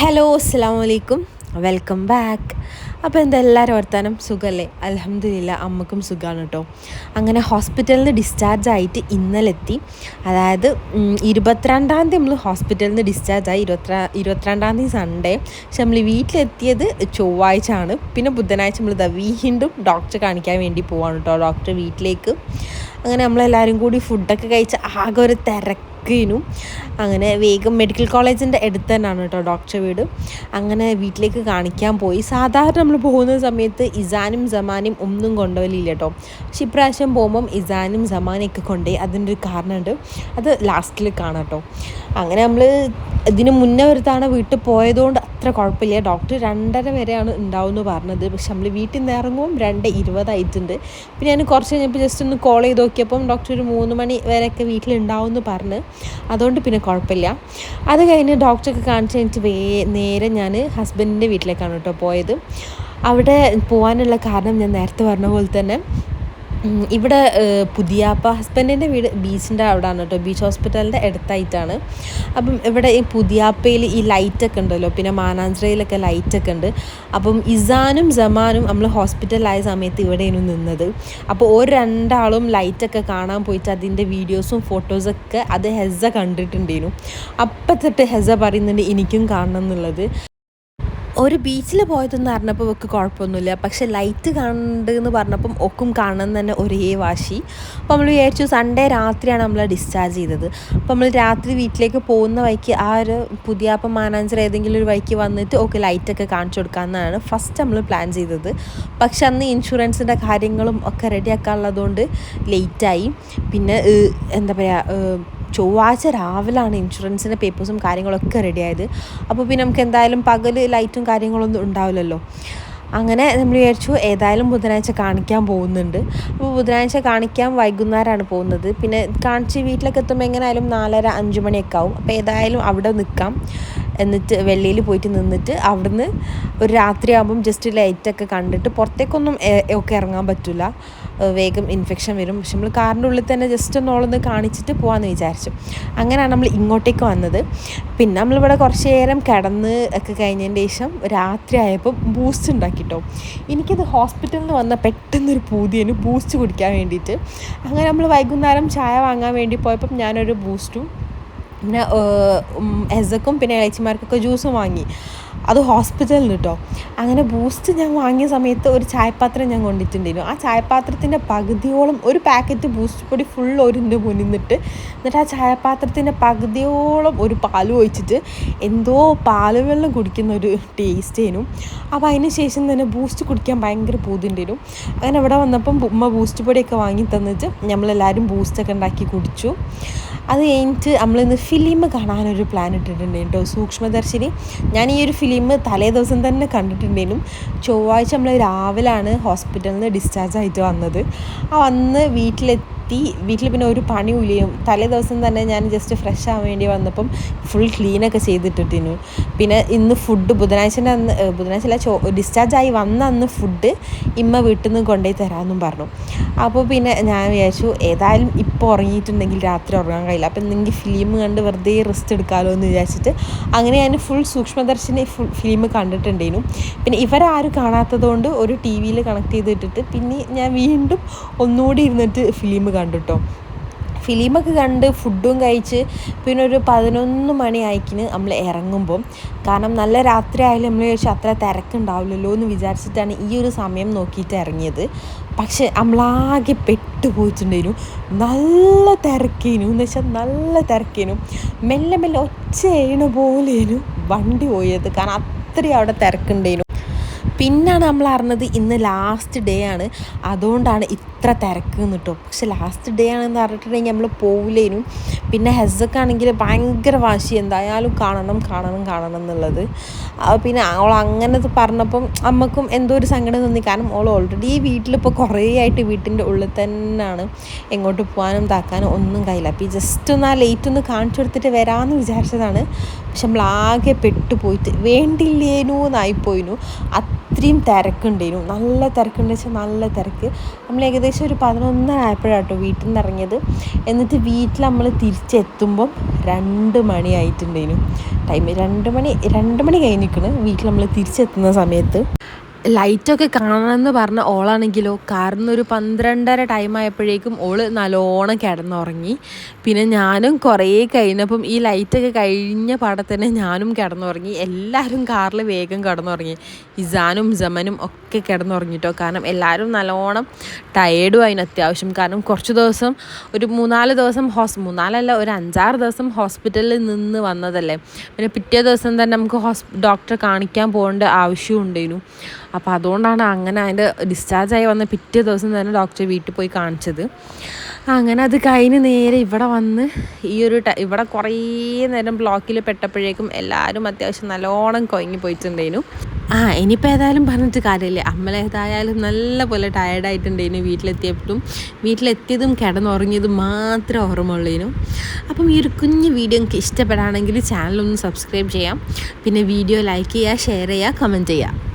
Hello അസ്സാം വലൈക്കും welcome back അപ്പോൾ എന്താ എല്ലാവരും വർത്താനം? സുഖമല്ലേ അലഹമ്മദില്ല അമ്മക്കും സുഖമാണ് കേട്ടോ അങ്ങനെ ഹോസ്പിറ്റലിൽ നിന്ന് ഡിസ്ചാർജ് ആയിട്ട് ഇന്നലെ എത്തി അതായത് ഇരുപത്തിരണ്ടാം തീയതി നമ്മൾ ഹോസ്പിറ്റലിൽ നിന്ന് ഡിസ്ചാർജ് ആയി. ഇരുപത്തി ഇരുപത്തിരണ്ടാം തീയതി സൺഡേ പക്ഷെ നമ്മൾ വീട്ടിലെത്തിയത് ചൊവ്വാഴ്ച ആണ് പിന്നെ ബുധനാഴ്ച നമ്മൾ വീണ്ടും ഡോക്ടറെ കാണിക്കാൻ വേണ്ടി പോവാണ് കേട്ടോ ഡോക്ടർ വീട്ടിലേക്ക്. അങ്ങനെ നമ്മളെല്ലാവരും കൂടി ഫുഡൊക്കെ കഴിച്ച് ആകെ ഒരു തിരക്കിനും അങ്ങനെ വേഗം മെഡിക്കൽ കോളേജിന്റെ അടുത്ത് തന്നെയാണ് കേട്ടോ ഡോക്ടർ വീട്. അങ്ങനെ വീട്ടിലേക്ക് കാണിക്കാൻ പോയി. സാധാരണ നമ്മൾ പോകുന്ന സമയത്ത് ഇസാനും സമാനും ഒന്നും കൊണ്ടുപോലില്ല കേട്ടോ. പക്ഷെ ഇപ്രാവശ്യം പോകുമ്പം ഇസാനും സമാനൊക്കെ കൊണ്ടുപോയി. അതിന്റെ ഒരു കാരണമുണ്ട്. അത് ലാസ്റ്റിൽ കാണാം കേട്ടോ. അങ്ങനെ നമ്മൾ ഇതിന് മുന്നേ ഒരു തവണ വീട്ടിൽ പോയതുകൊണ്ട് അത്ര കുഴപ്പമില്ല. ഡോക്ടർ രണ്ടര വരെയാണ് ഉണ്ടാവുമെന്ന് പറഞ്ഞത്. പക്ഷെ നമ്മൾ വീട്ടിൽ നിന്ന് ഇറങ്ങുമ്പോൾ രണ്ട് ഇരുപതായിട്ടുണ്ട് പിന്നെ ഞാൻ കുറച്ച് കഴിഞ്ഞപ്പോൾ ജസ്റ്റ് ഒന്ന് കോൾ ചെയ്ത് നോക്കിയപ്പം ഡോക്ടർ ഒരു മൂന്ന് മണി വരെയൊക്കെ വീട്ടിലുണ്ടാവുമെന്ന് പറഞ്ഞ്. അതുകൊണ്ട് പിന്നെ കുഴപ്പമില്ല. അത് കഴിഞ്ഞ് ഡോക്ടറൊക്കെ കാണിച്ച് കഴിഞ്ഞിട്ട് വേ നേരെ ഞാൻ ഹസ്ബൻഡിന്റെ വീട്ടിലേക്കാണ് കേട്ടോ പോയത്. അവിടെ പോകാനുള്ള കാരണം ഞാൻ നേരത്തെ പറഞ്ഞ പോലെ തന്നെ ഇവിടെ പുതിയാപ്പ ഹസ്ബൻഡിന്റെ വീട് ബീച്ചിന്റെ അവിടെയാണ് കേട്ടോ. ബീച്ച് ഹോസ്പിറ്റലിന്റെ അടുത്തായിട്ടാണ്. അപ്പം ഇവിടെ ഈ പുതിയാപ്പയിൽ ഈ ലൈറ്റൊക്കെ ഉണ്ടല്ലോ. പിന്നെ മാനാഞ്ചിറയിലൊക്കെ ലൈറ്റൊക്കെ ഉണ്ട്. അപ്പം ഇസാനും ജമാനും നമ്മൾ ഹോസ്പിറ്റലായ സമയത്ത് ഇവിടെയാണ് നിന്നത്. അപ്പോൾ ഒരു രണ്ടാളും ലൈറ്റൊക്കെ കാണാൻ പോയിട്ട് അതിന്റെ വീഡിയോസും ഫോട്ടോസൊക്കെ അത് ഹെസ കണ്ടിട്ടുണ്ടേനു. അപ്പം തൊട്ട് ഹെസ പറയുന്നുണ്ട് എനിക്കും കാണണം എന്നുള്ളത്. ഒരു ബീച്ചിൽ പോയതെന്ന് പറഞ്ഞപ്പോൾ ഒക്കെ കുഴപ്പമൊന്നുമില്ല. പക്ഷെ ലൈറ്റ് കണ്ടെന്ന് പറഞ്ഞപ്പം ഒക്കും കാണണം തന്നെ ഒരേ വാശി. അപ്പോൾ നമ്മൾ വിചാരിച്ചു സൺഡേ രാത്രിയാണ് നമ്മൾ ഡിസ്ചാർജ് ചെയ്തത്. അപ്പോൾ നമ്മൾ രാത്രി വീട്ടിലേക്ക് പോകുന്ന വഴിക്ക് ആ ഒരു പുതിയാപ്പം മാനാഞ്ചർ ഏതെങ്കിലും ഒരു വഴിക്ക് വന്നിട്ട് ഓക്കെ ലൈറ്റൊക്കെ കാണിച്ചു കൊടുക്കാമെന്നാണ് ഫസ്റ്റ് നമ്മൾ പ്ലാൻ ചെയ്തത്. പക്ഷെ അന്ന് ഇൻഷുറൻസിന്റെ കാര്യങ്ങളും ഒക്കെ റെഡിയാക്കാനുള്ളതുകൊണ്ട് ലേറ്റായി പിന്നെ എന്താ പറയുക ചൊവ്വാഴ്ച രാവിലാണ് ഇൻഷുറൻസിന്റെ പേപ്പേഴ്സും കാര്യങ്ങളൊക്കെ റെഡിയായത്. അപ്പോൾ പിന്നെ നമുക്ക് എന്തായാലും പകൽ ലൈറ്റും കാര്യങ്ങളൊന്നും ഉണ്ടാവില്ലല്ലോ. അങ്ങനെ നമ്മൾ വിചാരിച്ചു ഏതായാലും ബുധനാഴ്ച കാണിക്കാൻ പോകുന്നുണ്ട്. അപ്പോൾ ബുധനാഴ്ച കാണിക്കാൻ വൈകുന്നേരമാണ് പോകുന്നത്. പിന്നെ കാണിച്ച് വീട്ടിലൊക്കെ എത്തുമ്പോൾ എങ്ങനെയായാലും നാലര അഞ്ച് മണിയൊക്കെ ആവും. അപ്പോൾ ഏതായാലും അവിടെ നിൽക്കാം. എന്നിട്ട് വെള്ളിയിൽ പോയിട്ട് നിന്നിട്ട് അവിടുന്ന് ഒരു രാത്രിയാകുമ്പം ജസ്റ്റ് ലൈറ്റൊക്കെ കണ്ടിട്ട് പുറത്തേക്കൊന്നും ഒക്കെ ഇറങ്ങാൻ പറ്റില്ല. വേഗം ഇൻഫെക്ഷൻ വരും. പക്ഷെ നമ്മൾ കാറിന്റെ ഉള്ളിൽ തന്നെ ജസ്റ്റ് ഒന്ന് ഓളൊന്ന് കാണിച്ചിട്ട് പോകാമെന്ന് വിചാരിച്ചു. അങ്ങനെയാണ് നമ്മൾ ഇങ്ങോട്ടേക്ക് വന്നത്. പിന്നെ നമ്മളിവിടെ കുറച്ച് നേരം കിടന്ന് ഒക്കെ കഴിഞ്ഞതിന് ശേഷം രാത്രി ആയപ്പോൾ ബൂസ്റ്റ് ഉണ്ടാക്കിട്ടോ. എനിക്കത് ഹോസ്പിറ്റലിൽ നിന്ന് വന്ന പെട്ടെന്നൊരു പൂതിയേനു ബൂസ്റ്റ് കുടിക്കാൻ വേണ്ടിയിട്ട്. അങ്ങനെ നമ്മൾ വൈകുന്നേരം ചായ വാങ്ങാൻ വേണ്ടി പോയപ്പം ഞാനൊരു ബൂസ്റ്റും പിന്നെ എസക്കും പിന്നെ ഇളച്ചിമാർക്കൊക്കെ ജ്യൂസും വാങ്ങി. അത് ഹോസ്പിറ്റലിൽ കേട്ടോ അങ്ങനെ ബൂസ്റ്റ് ഞാൻ വാങ്ങിയ സമയത്ത് ഒരു ചായപാത്രം ഞാൻ കൊണ്ടിട്ടുണ്ടായിരുന്നു. ആ ചായപാത്രത്തിന്റെ പകുതിയോളം ഒരു പാക്കറ്റ് ബൂസ്റ്റ് പൊടി ഫുൾ ഒരിന്റെ മുന്നിൽ എന്നിട്ട് ആ ചായപാത്രത്തിന്റെ പകുതിയോളം ഒരു പാൽ ഒഴിച്ചിട്ട് എന്തോ പാൽ വെള്ളം കുടിക്കുന്ന ഒരു ടേസ്റ്റ് ആയിരുന്നു അപ്പോൾ അതിന് ശേഷം തന്നെ ബൂസ്റ്റ് കുടിക്കാൻ ഭയങ്കര പൂതിണ്ടായിരുന്നു അങ്ങനെ ഇവിടെ വന്നപ്പം ഉമ്മ ബൂസ്റ്റ് പൊടിയൊക്കെ വാങ്ങി തന്നിട്ട് നമ്മളെല്ലാവരും ബൂസ്റ്റൊക്കെ ഉണ്ടാക്കി കുടിച്ചു. അത് കഴിഞ്ഞിട്ട് നമ്മളിന്ന് ഫിലിം കാണാനൊരു പ്ലാൻ ഇട്ടിട്ടുണ്ടെങ്കിൽ കേട്ടോ. സൂക്ഷ്മദർശിനി. ഞാൻ ഈ ഒരു ഫിലിം തലേ ദിവസം തന്നെ കണ്ടിട്ടുണ്ടായിരുന്നു. ചൊവ്വാഴ്ച നമ്മൾ രാവിലെയാണ് ഹോസ്പിറ്റലിൽ നിന്ന് ഡിസ്ചാർജ് ആയിട്ട് വന്നത്. ആ വന്ന് വീട്ടിലെത്തി വീട്ടിൽ പിന്നെ ഒരു പണിയില്ലയും തലേ ദിവസം തന്നെ ഞാൻ ജസ്റ്റ് ഫ്രഷ് ആവാൻ വേണ്ടി വന്നപ്പം ഫുൾ ക്ലീനൊക്കെ ചെയ്തിട്ടിട്ടിരുന്നു പിന്നെ ഇന്ന് ഫുഡ് ബുധനാഴ്ചന്റെ അന്ന് ബുധനാഴ്ച ചോ ഡിസ്ചാർജ് ആയി വന്ന അന്ന് ഫുഡ് ഇമ്മ വീട്ടിൽ നിന്ന് കൊണ്ടുപോയി തരാമെന്നും പറഞ്ഞു. അപ്പോൾ പിന്നെ ഞാൻ വിചാരിച്ചു ഏതായാലും ഇപ്പോൾ ഉറങ്ങിയിട്ടുണ്ടെങ്കിൽ രാത്രി ഉറങ്ങാൻ കഴിയില്ല. അപ്പം എന്തെങ്കിലും ഫിലിം കണ്ട് വെറുതെ റെസ്റ്റ് എടുക്കാമല്ലോ എന്ന് വിചാരിച്ചിട്ട് അങ്ങനെ ഞാൻ ഫുൾ സൂക്ഷ്മദർശിനി ഫുൾ ഫിലിം കണ്ടിട്ടുണ്ടേനു. പിന്നെ ഇവരാരും കാണാത്തതുകൊണ്ട് ഒരു ടി വിയിൽ കണക്ട് ചെയ്തിട്ടിട്ട് പിന്നെ ഞാൻ വീണ്ടും ഒന്നുകൂടി ഇരുന്നിട്ട് ഫിലിം കണ്ടു കേട്ടോ ഫിലിമൊക്കെ കണ്ട് ഫുഡും കഴിച്ച് പിന്നെ ഒരു പതിനൊന്ന് മണി ആയിക്കിന് നമ്മൾ ഇറങ്ങുമ്പം. കാരണം നല്ല രാത്രി ആയാലും നമ്മൾ ചോദിച്ചാൽ അത്ര തിരക്കുണ്ടാവില്ലല്ലോ എന്ന് വിചാരിച്ചിട്ടാണ് ഈ ഒരു സമയം നോക്കിയിട്ട് ഇറങ്ങിയത്. പക്ഷെ നമ്മളാകെ പെട്ടുപോയിട്ടുണ്ടായിരുന്നു. നല്ല തിരക്കേനു. എന്ന് വെച്ചാൽ നല്ല തിരക്കേനു. മെല്ലെ മെല്ലെ ഒച്ച ചെയ്യണ പോലെയേനു വണ്ടി പോയത്. കാരണം അത്രയും അവിടെ തിരക്കുണ്ടായിരുന്നു. പിന്നാണ് നമ്മൾ അറിഞ്ഞത് ഇന്ന് ലാസ്റ്റ് ഡേ ആണ്. അതുകൊണ്ടാണ് ഇത്ര തിരക്ക് കേട്ടോ പക്ഷെ ലാസ്റ്റ് ഡേ ആണെന്ന് പറഞ്ഞിട്ടുണ്ടെങ്കിൽ നമ്മൾ പോവില്ലേനും. പിന്നെ ഹെസക്കാണെങ്കിൽ ഭയങ്കര വാശി. എന്തായാലും കാണണം കാണണം കാണണം എന്നുള്ളത്. പിന്നെ അവൾ അങ്ങനെ പറഞ്ഞപ്പം അമ്മക്കും എന്തോ ഒരു സങ്കടം തോന്നി. കാരണം അവൾ ഓൾറെഡി വീട്ടിലിപ്പോൾ കുറേ ആയിട്ട് വീട്ടിന്റെ ഉള്ളിൽ തന്നെയാണ്. എങ്ങോട്ട് പോകാനും താക്കാനും ഒന്നും കഴിയില്ല. അപ്പോൾ ഈ ജസ്റ്റ് ഒന്ന് ആ ലേറ്റ് ഒന്ന് കാണിച്ചു കൊടുത്തിട്ട് വരാമെന്ന് വിചാരിച്ചതാണ്. പക്ഷെ നമ്മളാകെ പെട്ടുപോയിട്ട് വേണ്ടില്ലേനു എന്നായിപ്പോയിനു. അത്രയും തിരക്കുണ്ടേനു നല്ല തിരക്കുണ്ട് വെച്ചാൽ നല്ല തിരക്ക്. നമ്മൾ ഏകദേശം ഒരു പതിനൊന്നര കേട്ടോ വീട്ടിൽ നിന്ന് ഇറങ്ങിയത്. എന്നിട്ട് വീട്ടിൽ നമ്മൾ തിരിച്ചെത്തുമ്പം രണ്ട് മണി ടൈം രണ്ട് മണി രണ്ട് മണി കഴിഞ്ഞിരിക്കണ്. വീട്ടിൽ നമ്മൾ തിരിച്ചെത്തുന്ന സമയത്ത്. ലൈറ്റൊക്കെ കാണണമെന്ന് പറഞ്ഞ ഓളാണെങ്കിലോ കാരണം ഒരു പന്ത്രണ്ടര ടൈം ആയപ്പോഴേക്കും ഓൾ നല്ലോണം കിടന്നുറങ്ങി. പിന്നെ ഞാനും കുറേ കഴിഞ്ഞപ്പം ഈ ലൈറ്റൊക്കെ കഴിഞ്ഞ പാടെ തന്നെ ഞാനും കിടന്നുറങ്ങി. എല്ലാവരും കാറിൽ വേഗം കിടന്നുറങ്ങി. ഇസാനും ജമനും ഒക്കെ കിടന്നുറങ്ങിട്ടോ. കാരണം എല്ലാവരും നല്ലോണം ടയേർഡും അതിന് അത്യാവശ്യം. കാരണം കുറച്ച് ദിവസം ഒരു മൂന്നാൽ ദിവസം ഹോസ് മൂന്നാലല്ല ഒരു അഞ്ചാറ് ദിവസം ഹോസ്പിറ്റലിൽ നിന്ന് വന്നതല്ലേ. പിന്നെ പിറ്റേ ദിവസം തന്നെ നമുക്ക് ഹോസ് ഡോക്ടറെ കാണിക്കാൻ പോകേണ്ട ആവശ്യം ഉണ്ടായിരുന്നു. അപ്പോൾ അതുകൊണ്ടാണ് അങ്ങനെ അതിന്റെ ഡിസ്ചാർജായി വന്ന പിറ്റേ ദിവസം തന്നെ ഡോക്ടറെ വീട്ടിൽ പോയി കാണിച്ചത്. അങ്ങനെ അത് കഴിഞ്ഞ് നേരെ ഇവിടെ വന്ന് ഈ ഒരു ഇവിടെ കുറേ നേരം ബ്ലോക്കിൽ പെട്ടപ്പോഴേക്കും എല്ലാവരും അത്യാവശ്യം നല്ലോണം കൊയങ്ങി പോയിട്ടുണ്ടേനു ആ ഇനിയിപ്പോൾ ഏതായാലും പറഞ്ഞിട്ട് കാര്യമില്ല. അമ്മലേതായാലും നല്ല പോലെ ടയർഡായിട്ടുണ്ടേനു വീട്ടിലെത്തിയപ്പോഴും. വീട്ടിലെത്തിയതും കിടന്നുറങ്ങിയതും മാത്രമേ ഓർമ്മയുള്ളൂ അപ്പം ഈ ഒരു കുഞ്ഞ് വീഡിയോ എനിക്ക് ഇഷ്ടപ്പെടുകയാണെങ്കിൽ ചാനലൊന്ന് സബ്സ്ക്രൈബ് ചെയ്യാം. പിന്നെ വീഡിയോ ലൈക്ക് ചെയ്യുക ഷെയർ ചെയ്യുക കമന്റ് ചെയ്യുക.